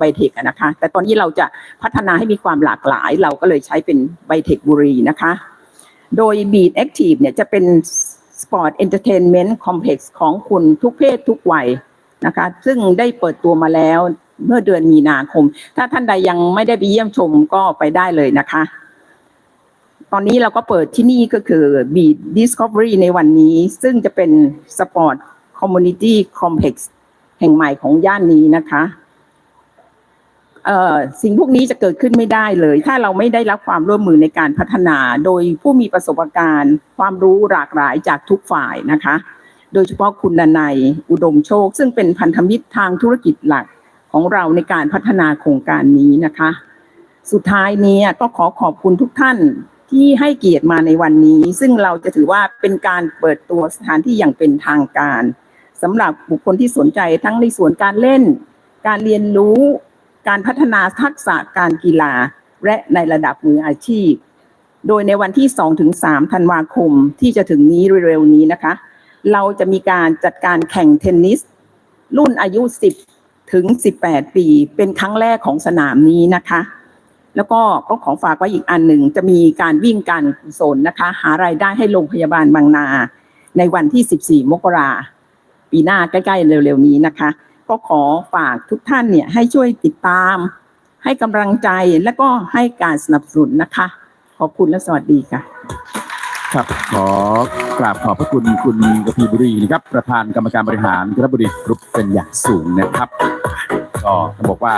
ไบเทคนะคะ แต่ตอนนี้เราจะพัฒนาให้มีความหลากหลาย เราก็เลยใช้เป็นไบเทคบุรีนะคะ โดย Beat Active เนี่ยจะเป็น Sport Entertainment Complex ของคุณทุกเพศทุกวัยนะคะ ซึ่งได้เปิดตัวมาแล้วเมื่อเดือนมีนาคม ถ้าท่านใดยังไม่ได้ไปเยี่ยมชมก็ไปได้เลยนะคะ ตอนนี้เราก็เปิดที่นี่ก็คือ Beat Discovery ในวันนี้ ซึ่งจะเป็น Sport Community Complex แห่งใหม่ของย่านนี้นะคะ สิ่งพวกนี้จะเกิดขึ้นไม่ได้เลย ถ้าเราไม่ได้รับความร่วมมือในการพัฒนา โดยผู้มีประสบการณ์ ความรู้หลากหลายจากทุกฝ่ายนะคะ โดยเฉพาะคุณดนัยอุดมโชค ซึ่งเป็นพันธมิตรทางธุรกิจหลักของเราในการพัฒนาโครงการนี้นะคะ สุดท้ายนี้ก็ขอขอบคุณทุกท่านที่ให้เกียรติมาในวันนี้ ซึ่งเราจะถือว่าเป็นการเปิดตัวสถานที่อย่างเป็นทางการสำหรับบุคคลที่สนใจทั้งในส่วนการเล่น การเรียนรู้ การพัฒนาทักษะการกีฬาและในระดับมืออาชีพ โดยในวันที่ 2-3 ธันวาคมที่จะถึงนี้เร็วๆนี้นะคะ เราจะมีการจัดการแข่งเทนนิส รุ่นอายุ 10 ถึง 18 ปี เป็นครั้งแรกของสนามนี้นะคะ แล้วก็ก็ขอฝากไว้อีกอันหนึ่ง จะมีการวิ่งการกุศลนะคะ หารายได้ให้โรงพยาบาลบางนา ในวันที่ 14 มกราปีหน้าใกล้ๆเร็วๆนี้นะคะ ก็ขอฝากทุกท่านเนี่ยให้ช่วยติดตาม ให้กำลังใจและก็ให้การสนับสนุนนะคะ ขอบคุณและสวัสดีค่ะ ครับขอกราบขอบพระคุณคุณกพีบุรีนะครับ ประธานกรรมการบริหารกระบุรีกรุ๊ปเป็นอย่างสูงนะครับ ก็ต้องบอกว่า